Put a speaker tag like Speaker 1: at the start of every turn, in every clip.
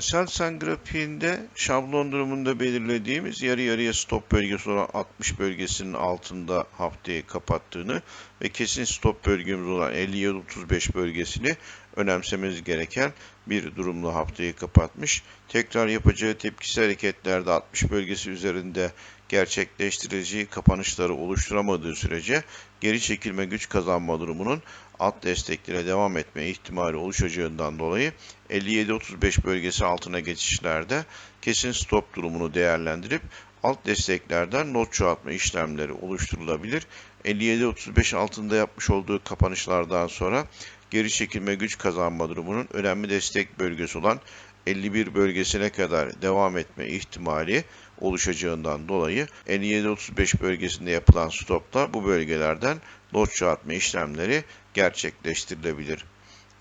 Speaker 1: Aselsan grafiğinde şablon durumunda belirlediğimiz yarı yarıya stop bölgesi olan 60 bölgesinin altında haftayı kapattığını ve kesin stop bölgemiz olan 57-35 bölgesini önemsememiz gereken bir durumla haftayı kapatmış. Tekrar yapacağı tepkisi hareketlerde 60 bölgesi üzerinde gerçekleştireceği kapanışları oluşturamadığı sürece geri çekilme güç kazanma durumunun alt desteklere devam etme ihtimali oluşacağından dolayı 57-35 bölgesi altına geçişlerde kesin stop durumunu değerlendirip alt desteklerden not çoğaltma işlemleri oluşturulabilir. 57-35 altında yapmış olduğu kapanışlardan sonra geri çekilme güç kazanma durumunun önemli destek bölgesi olan 51 bölgesine kadar devam etme ihtimali oluşacağından dolayı 57-35 bölgesinde yapılan stopta bu bölgelerden lot çoğaltma işlemleri gerçekleştirilebilir.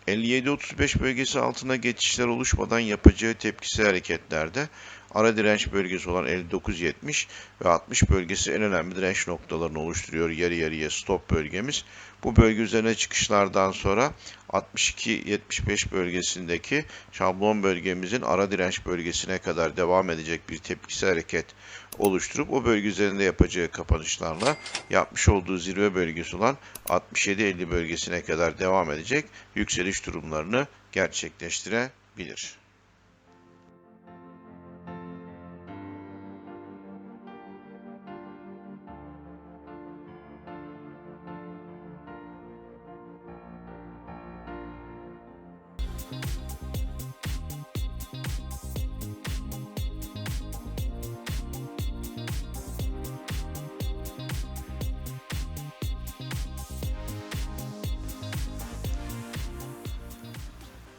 Speaker 1: 57-35 bölgesi altına geçişler oluşmadan yapacağı tepkisi hareketlerde ara direnç bölgesi olan 59-70 ve 60 bölgesi en önemli direnç noktalarını oluşturuyor. Yarı yarıya stop bölgemiz. Bu bölge üzerine çıkışlardan sonra 62-75 bölgesindeki şablon bölgemizin ara direnç bölgesine kadar devam edecek bir tepkisi hareket oluşturup o bölge üzerinde yapacağı kapanışlarla yapmış olduğu zirve bölgesi olan 67-50 bölgesine kadar devam edecek yükseliş durumlarını gerçekleştirebilir.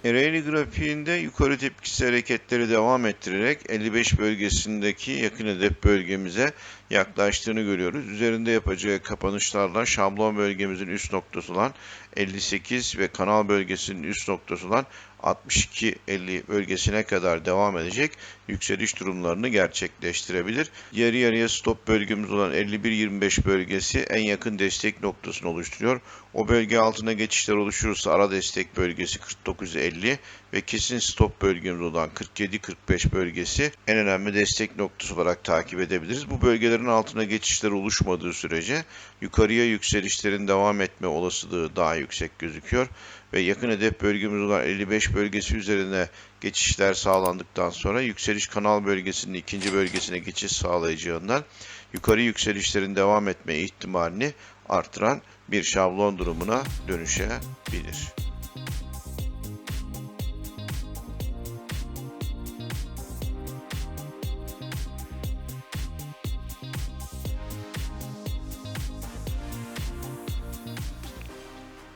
Speaker 1: Ereğli grafiğinde yukarı tepkisi hareketleri devam ettirerek 55 bölgesindeki yakın hedef bölgemize yaklaştığını görüyoruz. Üzerinde yapacağı kapanışlarla şablon bölgemizin üst noktası olan 58 ve kanal bölgesinin üst noktası olan 62-50 bölgesine kadar devam edecek yükseliş durumlarını gerçekleştirebilir. Yarı yarıya stop bölgemiz olan 51-25 bölgesi en yakın destek noktasını oluşturuyor. O bölge altına geçişler oluşursa ara destek bölgesi 49-50 ve kesin stop bölgemiz olan 47-45 bölgesi en önemli destek noktası olarak takip edebiliriz. Bu bölgelerin altına geçişler oluşmadığı sürece yukarıya yükselişlerin devam etme olasılığı daha yüksek gözüküyor ve yakın hedef bölgemiz olan 55 bölgesi üzerine geçişler sağlandıktan sonra yükseliş kanal bölgesinin ikinci bölgesine geçiş sağlayacağından yukarı yükselişlerin devam etme ihtimalini artıran bir şablon durumuna dönüşebilir.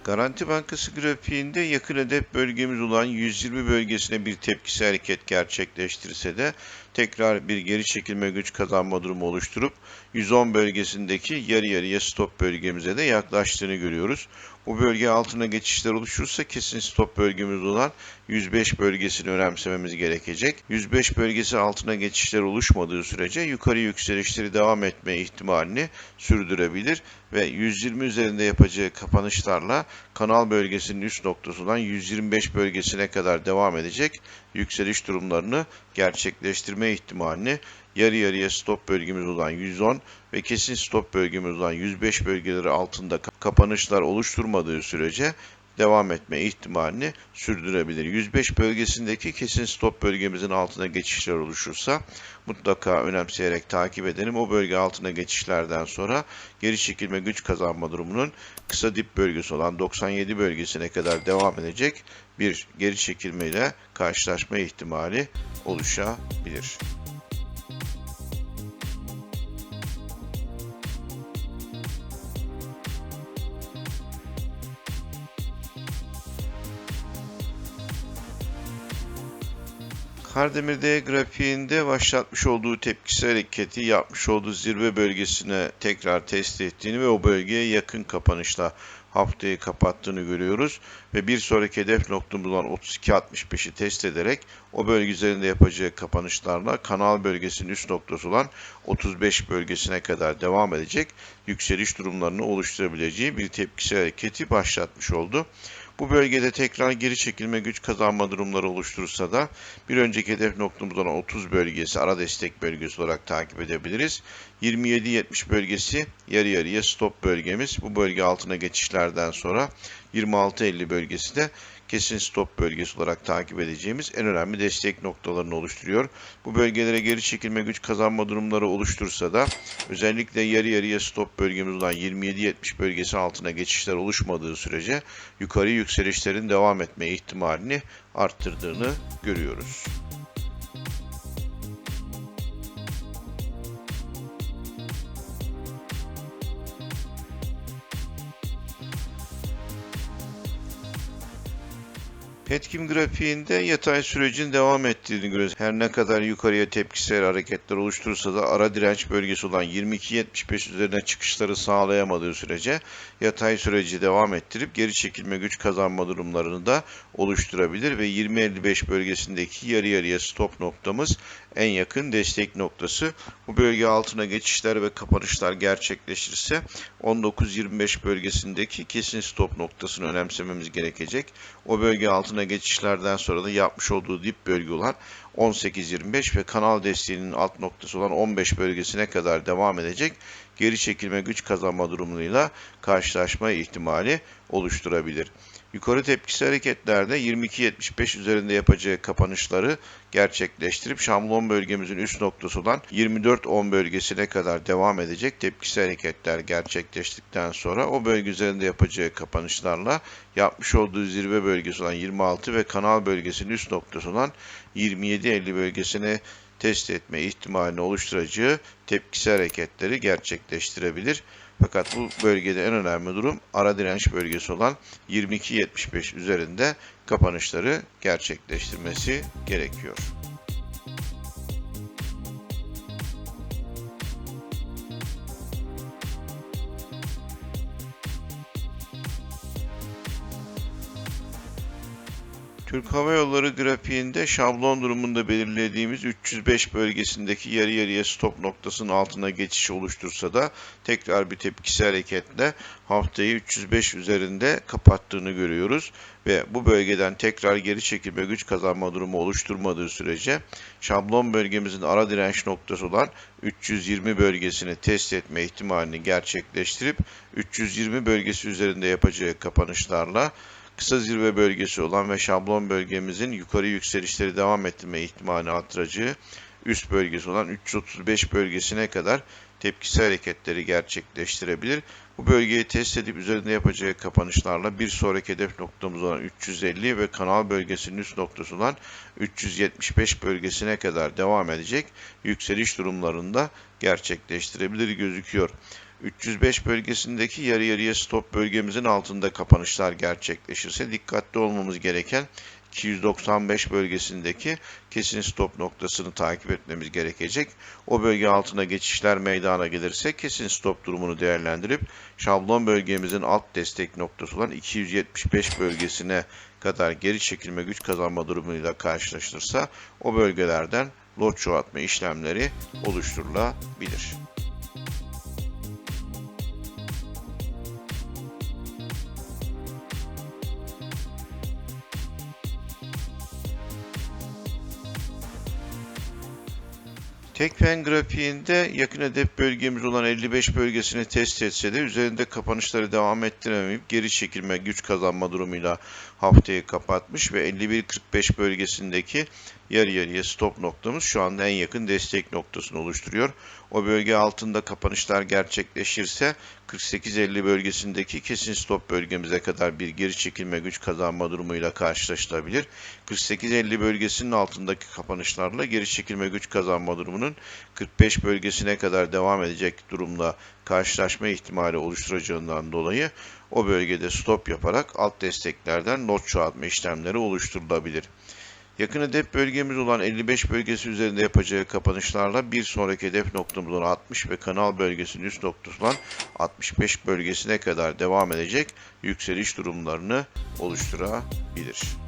Speaker 1: Garanti Bankası grafiğinde yakın hedef bölgemiz olan 120 bölgesine bir tepkisi hareket gerçekleştirse de tekrar bir geri çekilme güç kazanma durumu oluşturup 110 bölgesindeki yarı yarıya stop bölgemize de yaklaştığını görüyoruz. Bu bölge altına geçişler oluşursa kesin stop bölgemiz olan 105 bölgesini önemsememiz gerekecek. 105 bölgesi altına geçişler oluşmadığı sürece yukarı yükselişleri devam etme ihtimalini sürdürebilir ve 120 üzerinde yapacağı kapanışlarla kanal bölgesinin üst noktası olan 125 bölgesine kadar devam edecek yükseliş durumlarını gerçekleştirme ihtimalini yarı yarıya stop bölgemiz olan 110 ve kesin stop bölgemiz olan 105 bölgeleri altında kapanışlar oluşturmadığı sürece devam etme ihtimalini sürdürebilir. 105 bölgesindeki kesin stop bölgemizin altına geçişler oluşursa mutlaka önemseyerek takip edelim. O bölge altına geçişlerden sonra geri çekilme güç kazanma durumunun kısa dip bölgesi olan 97 bölgesine kadar devam edecek bir geri çekilme ile karşılaşma ihtimali oluşabilir. Kardemir'de grafiğinde başlatmış olduğu tepkisi hareketi yapmış olduğu zirve bölgesine tekrar test ettiğini ve o bölgeye yakın kapanışla haftayı kapattığını görüyoruz. Ve bir sonraki hedef noktamız olan 32.65'i test ederek o bölge üzerinde yapacağı kapanışlarla kanal bölgesinin üst noktası olan 35 bölgesine kadar devam edecek yükseliş durumlarını oluşturabileceği bir tepkisi hareketi başlatmış oldu. Bu bölgede tekrar geri çekilme güç kazanma durumları oluşturursa da bir önceki hedef noktamız olan 30 bölgesi ara destek bölgesi olarak takip edebiliriz. 27-70 bölgesi yarı yarıya stop bölgemiz. Bu bölge altına geçişlerden sonra 26-50 bölgesi de kesin stop bölgesi olarak takip edeceğimiz en önemli destek noktalarını oluşturuyor. Bu bölgelere geri çekilme güç kazanma durumları oluştursa da özellikle yarı yarıya stop bölgemiz olan 27-70 bölgesi altına geçişler oluşmadığı sürece yukarı yükselişlerin devam etme ihtimalini arttırdığını görüyoruz. Petkim grafiğinde yatay sürecin devam ettiğini görüyoruz. Her ne kadar yukarıya tepkisel hareketler oluşturursa da ara direnç bölgesi olan 22.75 üzerine çıkışları sağlayamadığı sürece yatay süreci devam ettirip geri çekilme güç kazanma durumlarını da oluşturabilir ve 20.55 bölgesindeki yarı yarıya stop noktamız en yakın destek noktası. Bu bölge altına geçişler ve kapanışlar gerçekleşirse 19-25 bölgesindeki kesin stop noktasını önemsememiz gerekecek. O bölge altına geçişlerden sonra da yapmış olduğu dip bölge olan 18-25 ve kanal desteğinin alt noktası olan 15 bölgesine kadar devam edecek geri çekilme güç kazanma durumuyla karşılaşma ihtimali oluşturabilir. Yukarı tepkisi hareketlerde 22.75 üzerinde yapacağı kapanışları gerçekleştirip şamlon bölgemizin üst noktası olan 24.10 bölgesine kadar devam edecek tepkisi hareketler gerçekleştikten sonra o bölge üzerinde yapacağı kapanışlarla yapmış olduğu zirve bölgesi olan 26 ve kanal bölgesinin üst noktası olan 27.50 bölgesine test etme ihtimalini oluşturacağı tepkisi hareketleri gerçekleştirebilir. Fakat bu bölgede en önemli durum ara direnç bölgesi olan 22.75 üzerinde kapanışları gerçekleştirmesi gerekiyor. Türk Hava Yolları grafiğinde şablon durumunda belirlediğimiz 305 bölgesindeki yarı yarıya stop noktasının altına geçiş oluştursa da tekrar bir tepkisi hareketle haftayı 305 üzerinde kapattığını görüyoruz. Ve bu bölgeden tekrar geri çekilme güç kazanma durumu oluşturmadığı sürece şablon bölgemizin ara direnç noktası olan 320 bölgesini test etme ihtimalini gerçekleştirip 320 bölgesi üzerinde yapacağı kapanışlarla kısa zirve bölgesi olan ve şablon bölgemizin yukarı yükselişleri devam ettirme ihtimali artıracağı üst bölgesi olan 335 bölgesine kadar tepkisi hareketleri gerçekleştirebilir. Bu bölgeyi test edip üzerinde yapacağı kapanışlarla bir sonraki hedef noktamız olan 350 ve kanal bölgesinin üst noktası olan 375 bölgesine kadar devam edecek yükseliş durumlarında gerçekleştirebilir gözüküyor. 305 bölgesindeki yarı yarıya stop bölgemizin altında kapanışlar gerçekleşirse dikkatli olmamız gereken 295 bölgesindeki kesin stop noktasını takip etmemiz gerekecek. O bölge altına geçişler meydana gelirse kesin stop durumunu değerlendirip şablon bölgemizin alt destek noktası olan 275 bölgesine kadar geri çekilme güç kazanma durumuyla karşılaşılırsa o bölgelerden lot çoğaltma işlemleri oluşturulabilir. Tekfen grafiğinde yakın hedef bölgemiz olan 55 bölgesini test etse de üzerinde kapanışları devam ettiremeyip geri çekilme, güç kazanma durumuyla haftayı kapatmış ve 51-45 bölgesindeki yarı yarıya stop noktamız şu anda en yakın destek noktasını oluşturuyor. O bölge altında kapanışlar gerçekleşirse 48-50 bölgesindeki kesin stop bölgemize kadar bir geri çekilme güç kazanma durumuyla karşılaşılabilir. 48-50 bölgesinin altındaki kapanışlarla geri çekilme güç kazanma durumunun 45 bölgesine kadar devam edecek durumla karşılaşma ihtimali oluşturacağından dolayı o bölgede stop yaparak alt desteklerden not çoğaltma işlemleri oluşturulabilir. Yakın hedef bölgemiz olan 55 bölgesi üzerinde yapacağı kapanışlarla bir sonraki hedef noktamız olan 60 ve kanal bölgesinin üst noktası olan 65 bölgesine kadar devam edecek yükseliş durumlarını oluşturabilir.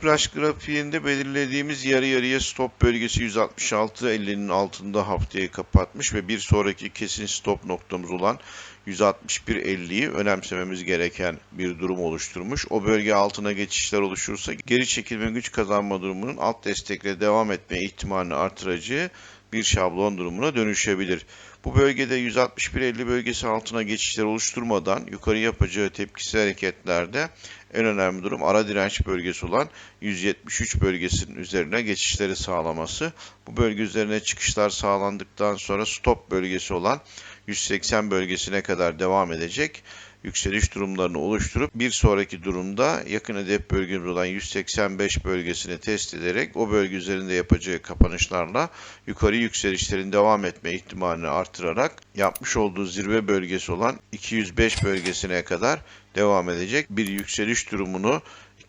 Speaker 1: Tüpraş grafiğinde belirlediğimiz yarı yarıya stop bölgesi 166.50'nin altında haftayı kapatmış ve bir sonraki kesin stop noktamız olan 161.50'yi önemsememiz gereken bir durum oluşturmuş. O bölge altına geçişler oluşursa geri çekilme güç kazanma durumunun alt destekle devam etme ihtimalini artıracağı bir şablon durumuna dönüşebilir. Bu bölgede 161.50 bölgesi altına geçişler oluşturmadan yukarı yapacağı tepkisi hareketlerde en önemli durum ara direnç bölgesi olan 173 bölgesinin üzerine geçişleri sağlaması. Bu bölge üzerine çıkışlar sağlandıktan sonra stop bölgesi olan 180 bölgesine kadar devam edecek yükseliş durumlarını oluşturup bir sonraki durumda yakın hedef bölgemiz olan 185 bölgesini test ederek o bölge üzerinde yapacağı kapanışlarla yukarı yükselişlerin devam etme ihtimalini artırarak yapmış olduğu zirve bölgesi olan 205 bölgesine kadar devam edecek bir yükseliş durumunu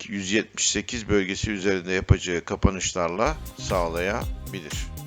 Speaker 1: 178 bölgesi üzerinde yapacağı kapanışlarla sağlayabilir.